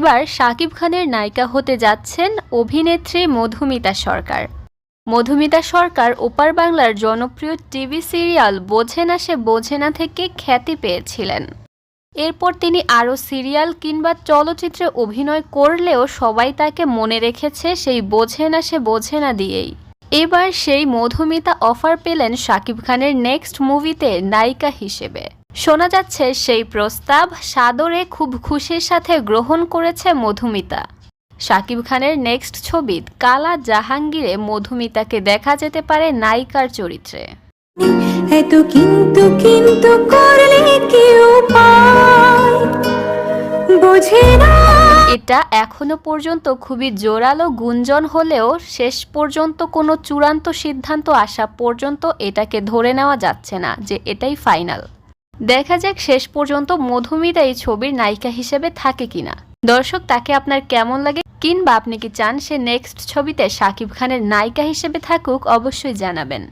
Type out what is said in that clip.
এবার শাকিব খানের নায়িকা হতে যাচ্ছেন অভিনেত্রী মধুমিতা সরকার। মধুমিতা সরকার ওপার বাংলার জনপ্রিয় টিভি সিরিয়াল বোঝে না সে বোঝে না থেকে খ্যাতি পেয়েছিলেন। এরপর তিনি আরও সিরিয়াল কিংবা চলচ্চিত্রে অভিনয় করলেও সবাই তাকে মনে রেখেছে সেই বোঝে না সে বোঝে না দিয়েই। এবার সেই মধুমিতা অফার পেলেন শাকিব খানের নেক্সট মুভিতে নায়িকা হিসেবে। শোনা যাচ্ছে সেই প্রস্তাব সাদরে খুব খুশির সাথে গ্রহণ করেছে মধুমিতা। শাকিব খানের নেক্সট ছবি কালা জাহাঙ্গীরে মধুমিতাকে দেখা যেতে পারে নায়িকার চরিত্রে। এত কিন্তু কিন্তু করলে কি উপায়? বোঝে না। এটা এখনও পর্যন্ত খুবই জোরালো গুঞ্জন হলেও শেষ পর্যন্ত কোনো চূড়ান্ত সিদ্ধান্ত আসা পর্যন্ত এটাকে ধরে নেওয়া যাচ্ছে না যে এটাই ফাইনাল। দেখা যাক শেষ পর্যন্ত মধুমিতা এই ছবির নায়িকা হিসেবে থাকে কিনা। দর্শক, তাকে আপনার কেমন লাগে কিংবা আপনি কি চান সে নেক্সট ছবিতে শাকিব খানের নায়িকা হিসেবে থাকুক, অবশ্যই জানাবেন।